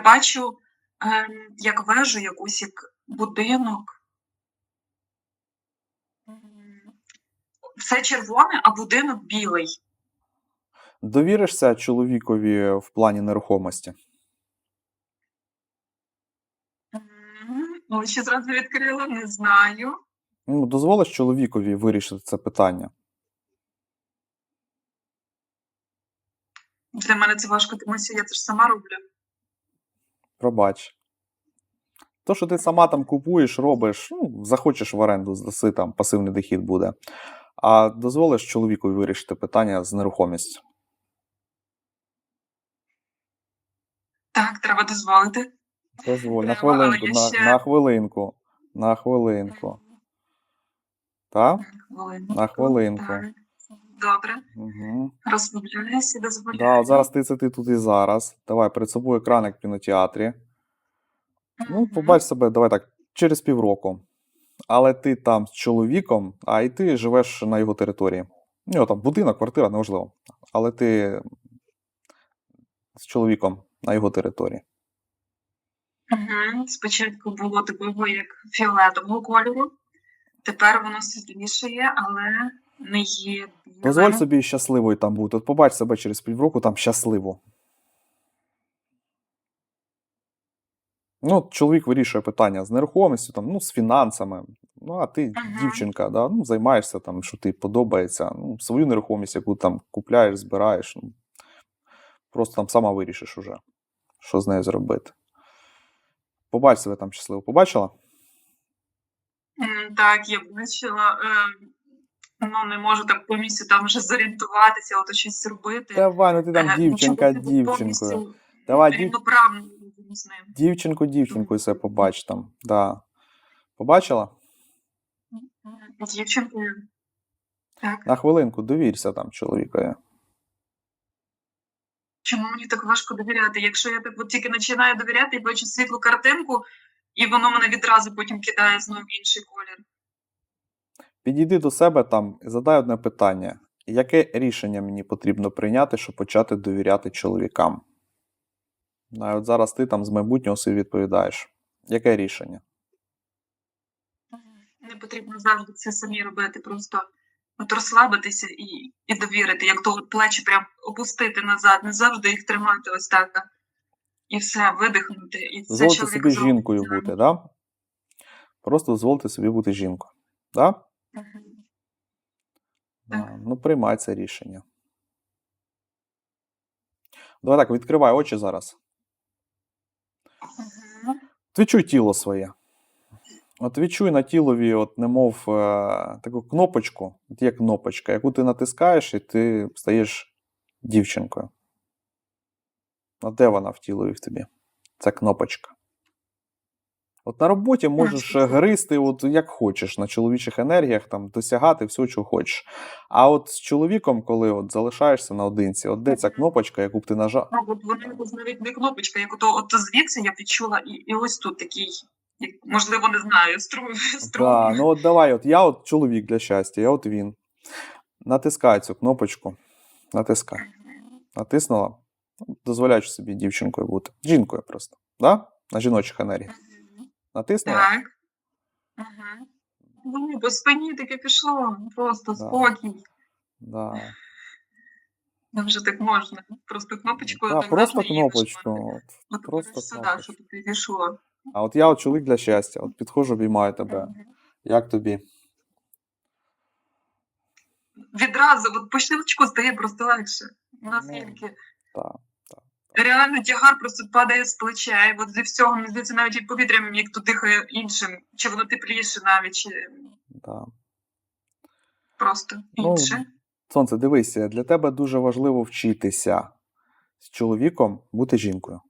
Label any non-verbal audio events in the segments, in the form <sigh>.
бачу, ем, як вежу, якусь як будинок. Все червоне, а будинок білий. Довіришся чоловікові в плані нерухомості? М, Очі зразу відкрила, не знаю. Ну, дозволиш чоловікові вирішити це питання? Для мене це важко, тому що я це ж сама роблю. Пробач. То, що ти сама там купуєш, робиш, ну, захочеш в оренду, здаси там пасивний дохід буде. А дозволиш чоловікові вирішити питання з нерухомістю? Так, треба дозволити. Дозволь, на Треба, але хвилинку, я на, ще- на хвилинку. На хвилинку. Так? Хвилинку. На хвилинку. Так. Добре. Угу. Розслабляюся і дозволяю. Да, от зараз ти це ти тут і зараз. Давай перед собою екран в кінотеатрі. Ну, побач себе, давай так, через півроку. Але ти там з чоловіком, а і ти живеш на його території. У нього там будинок, квартира, неважливо. Але ти з чоловіком на його території. Мгм. Спочатку було такого як фіолетового кольору, тепер воно світлішає, але не є. Дозволь собі щасливою там бути. От побач себе через півроку там щасливо. Ну, чоловік вирішує питання з нерухомістю, там, ну, з фінансами. Ну, а ти Мгм. дівчинка, да, ну, займаєшся там, що ти подобається. Ну, свою нерухомість, яку там купляєш, збираєш. Ну, просто там сама вирішиш уже, що з нею зробити. Побач себе там щасливо. Побачила? Так, я бачила. Ну, не можу так повністю там вже зорієнтуватися, от щось зробити. Давай, ну ти там Е, дівчинка дівчинкою. Давай, дів... З ним. дівчинку дівчинкою себе побач там. Да. Побачила? Дівчинкою. Так. На хвилинку довірся там чоловікові. Чому мені так важко довіряти? Якщо я так от тільки починаю довіряти і бачу світлу картинку, і воно мене відразу потім кидає знову в інший колір. Підійди до себе там і задай одне питання: яке рішення мені потрібно прийняти, щоб почати довіряти чоловікам? А от зараз ти там з майбутнього собі відповідаєш. Яке рішення? Не потрібно завжди це самі робити, просто от розслабитися і, і довірити, як то плечі прям опустити назад, не завжди їх тримати ось так. І все, видихнути. І це Дозвольте собі зробить. жінкою бути, да? Просто дозвольте собі бути жінкою. Да? Да. Ну, приймай це рішення. Давай так, відкривай очі зараз. Відчуй тіло своє. От відчуй на тілові, от немов е, таку кнопочку, от є кнопочка, яку ти натискаєш, і ти стаєш дівчинкою. А де вона в тілові в тобі? Ця кнопочка. От на роботі можеш це? от як хочеш, на чоловічих енергіях, там, досягати всього, чого хочеш. А от з чоловіком, коли от залишаєшся наодинці, от де ця кнопочка, яку б ти нажав. Ну, от якось навіть не кнопочка, як ото, от звідси я відчула, і, і ось тут такий, можливо, не знаю, струм. <laughs> струм. Да, ну от давай, от я от чоловік для щастя, я от він. Натискай цю кнопочку. Натискай. Натиснула. Дозволяючи собі дівчинкою бути. Жінкою просто. Да? На жіночих енергіях. Натиснула? Так. Ага. Ну, по спині таке пішло, просто Да. спокій. Да. Ну, вже так можна. Просто кнопочку. Да, так просто і кнопочку. нажимати. От, От просто просто сюди, кнопочку. щоб ти пішло. А от я от чоловік для щастя. От підходжу, обіймаю тебе. Мгм. Як тобі? Відразу, от по щелчку стає просто легше. Ну, Наскільки. Так. Реально тягар просто падає з плеча, і от зі всього, мені здається, навіть і повітрям, як то дихає іншим, чи воно тепліше навіть, чи Да. просто Ну, інше. Сонце, дивися, для тебе дуже важливо вчитися з чоловіком бути жінкою.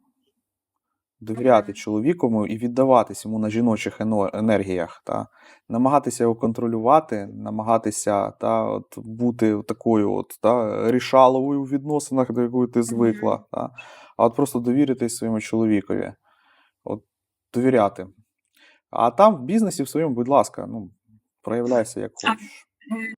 Довіряти Мгм. чоловікові і віддаватись йому на жіночих енергіях. Та? Намагатися його контролювати, намагатися та, от, бути такою от, та, рішаловою у відносинах, до якої ти звикла. Та? А от просто довіритись своєму чоловікові. От, довіряти. А там в бізнесі в своєму, будь ласка, ну, проявляйся як хочеш. Е,